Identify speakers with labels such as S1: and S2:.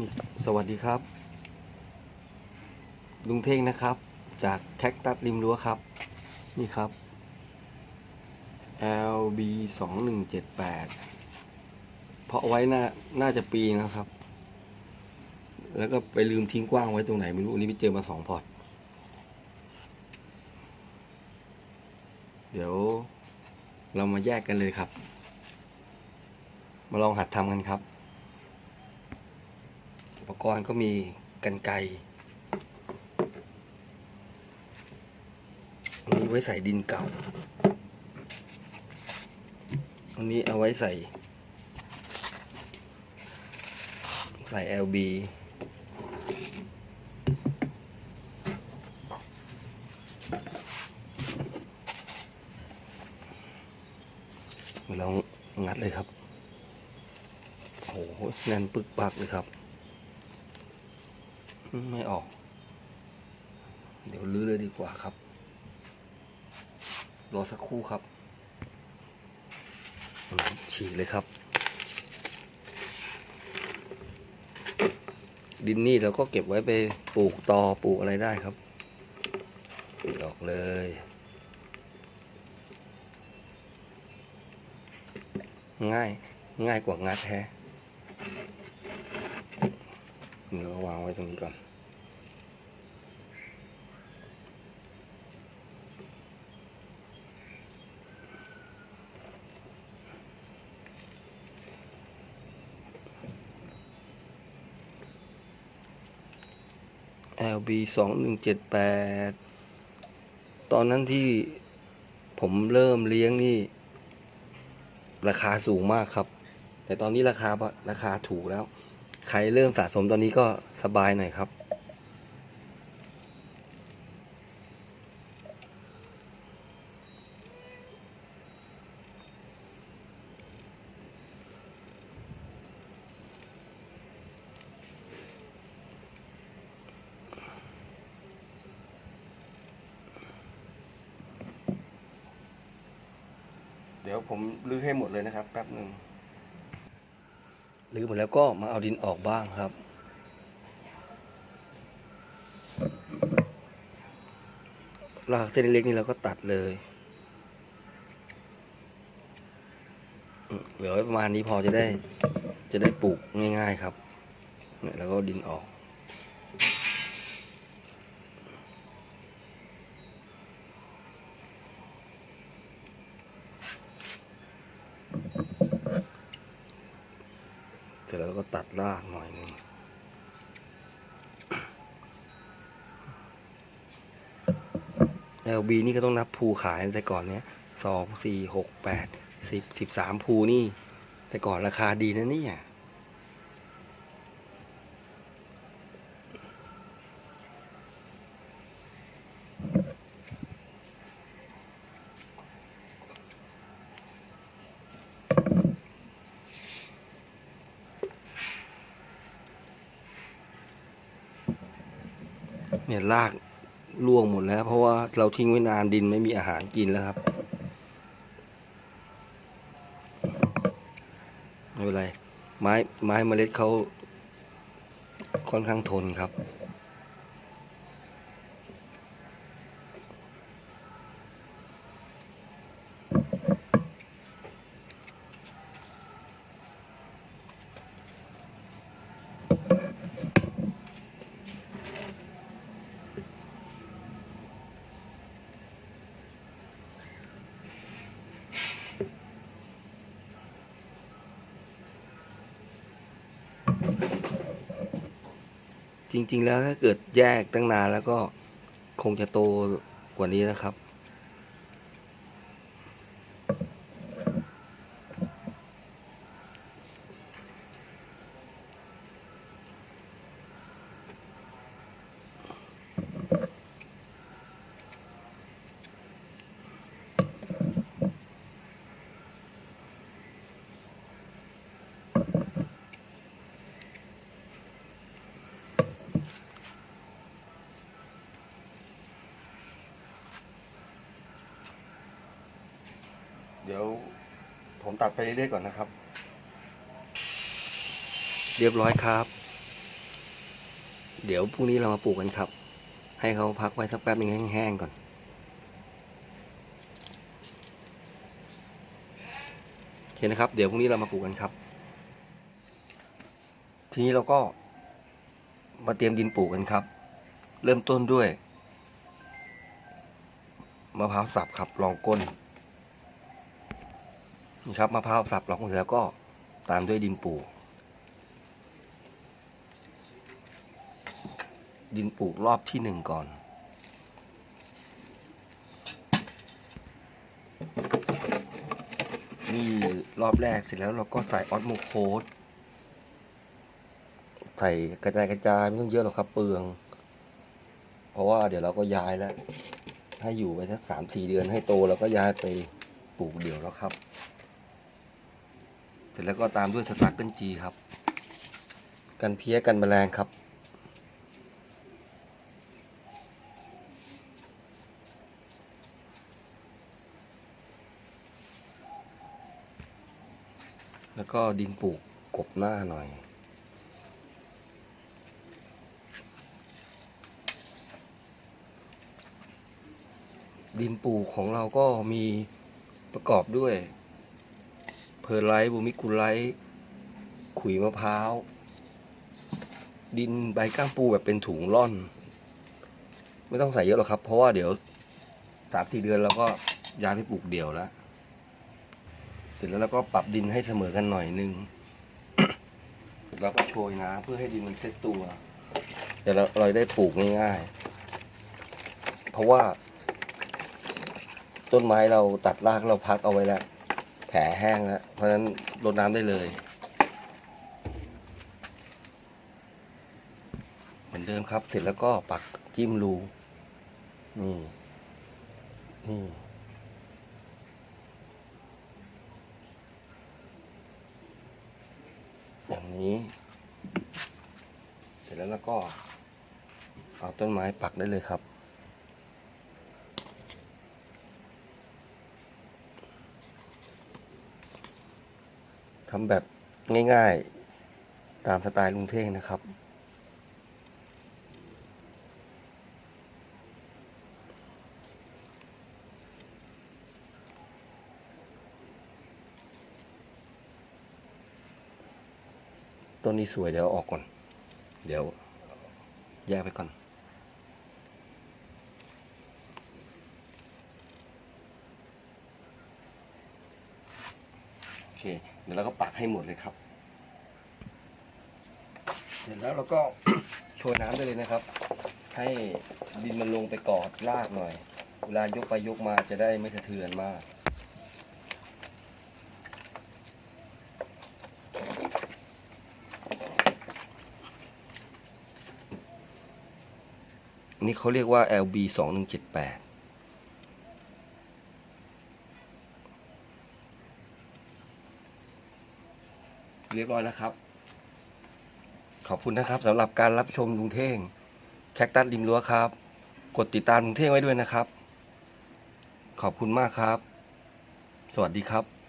S1: นี่สวัสดีครับ ลุงเท่งนะครับ จากแคคตัสริมรั้วครับ นี่ครับ LB สองหนึ่งเจ็ดแปดเพราะไว้น่าน่าจะปีนะครับ แล้วก็ไปลืมทิ้งกว้างไว้ตรงไหนไม่รู้อันนี้ไปเจอมาสองพอร์ตเดี๋ยวเรามาแยกกันเลยครับ มาลองหัดทำกันครับ ปกรณ์ก็มีกันไกอันนี้ไว้ใส่ดินเก่า อันนี้เอาไว้ใส่ ใส่ LB เรางัดเลยครับ โอ้โหแน่นปึกปักเลยครับ ไม่ออก เดี๋ยวลื้อเลยดีกว่าครับ รอสักครู่ครับฉีกเลยครับ ดินนี่เราก็เก็บไว้ไปปลูกตอปลูกอะไรได้ครับปิดออกเลยง่ายง่ายกว่างัดแฮะ เนื้อวางไว้ตรงนี้ก่อน LB สองหนึ่งเจ็ดแปดตอนนั้นที่ผมเริ่มเลี้ยงนี่ ราคาสูงมากครับ แต่ตอนนี้ราคาราคาถูกแล้ว ใครเริ่มสะสมตอนนี้ก็สบายหน่อยครับ เดี๋ยวผมลื้อให้หมดเลยนะครับแป๊บหนึ่ง หรือหมดแล้วก็มาเอาดินออกบ้างครับ รากเส้นเล็กนี่เราก็ตัดเลยเหลือไว้ประมาณนี้พอจะได้จะได้ปลูกง่าย ๆ ครับเนี่ยแล้วก็ดินออก ร็จแล้วก็ตัดรากหน่อยนึงแอลบีนี่ก็ต้องนับภูขายแต่ก่อนเนี้ยสองสี่หกแปดสิบสิบสามภูนี่ แต่ก่อนราคาดีนะเนี่ย เนี่ยรากร่วงหมดแล้ว เพราะว่าเราทิ้งไว้นานดินไม่มีอาหารกินแล้วครับ ไม่เป็นไร ไม้ไม้เมล็ดเขาค่อนข้างทนครับ จริง ๆ แล้วถ้าเกิดแยกตั้งนานแล้วก็คงจะโตกว่านี้นะครับ ดี๋ยวผมตัดไปเรื่อยๆก่อนนะครับ เรียบร้อยครับ เดี๋ยวพรุ่งนี้เรามาปลูกกันครับ ให้เขาพักไว้สักแป๊บหนึงแห้งๆก่อนโอเคนะครับ เดี๋ยวพรุ่งนี้เรามาปลูกกันครับ ทีนี้เราก็มาเตรียมดินปลูกกันครับ เริ่มต้นด้วยมะพร้าวสับครับรองก้น นี่ครับมะพร้าวสับรองก้นเสร็จแล้วก็ตามด้วยดินปูดินปลูกรอบที่หนึ่งก่อน นี่รอบแรกเสร็จแล้วเราก็ใส่ออสโมโคดใส่กระจายกระจายไม่ต้องเยอะหรอกครับเปลือง เพราะว่าเดี๋ยวเราก็ย้ายแล้ว ให้อยู่ไปสักสามสี่เดือนให้โตแล้วก็ย้ายไปปลูกเดี่ยวแล้วครับ เสร็จแล้วก็ตามด้วยสตาร์เกิลจีครับ กันเพี้ยกันแมลงครับ แล้วก็ดินปลูกกบหน้าหน่อยดินปูกของเราก็มีประกอบด้วย เพอร์ไลท์บูมิคุไลท์ขุยมะพร้าว ดินใบก้ามปูแบบเป็นถุงร่อน ไม่ต้องใส่เยอะหรอกครับ เพราะว่าเดี๋ยวสามสี่เดือนเราก็ย้ายไปปลูกเดี่ยวแล้ว เสร็จแล้วเราก็ปรับดินให้เสมอกันหน่อยนึงแล้วก็โชยน้ำเพื่อให้ดินมันเซตตัว เดี๋ยวเราเราได้ปลูกง่ายๆ เพราะว่า ต้นไม้เราตัดรากเราพักเอาไว้แล้ว แผลแห้งแล้ว เพราะฉะนั้นรดน้ำได้เลย เหมือนเดิมครับ เสร็จแล้วก็ปักจิ้มรูนี่ นี่อย่างนี้ เสร็จแล้วเราก็เอาต้นไม้ปักได้เลยครับ ทำแบบง่ายๆ ตามสไตล์ลุงเท่งนะครับ ต้นนี้สวยเดี๋ยวออกก่อน เดี๋ยวแยกไปก่อน เคเดี๋ยวเราก็ปักให้หมดเลยครับ เสร็จแล้วเราก็ โชยน้ำได้เลยนะครับ ให้ดินมันลงไปกอดลากหน่อย เวลายกไปยกมาจะได้ไม่สะเทือนมากนี่เขาเรียกว่า LB 2 1 7 8 เรียบร้อยแล้วครับ ขอบคุณนะครับสำหรับการรับชมลุงเท่งแคคตัสริมรั้วครับ กดติดตามลุงเท่งไว้ด้วยนะครับ ขอบคุณมากครับ สวัสดีครับ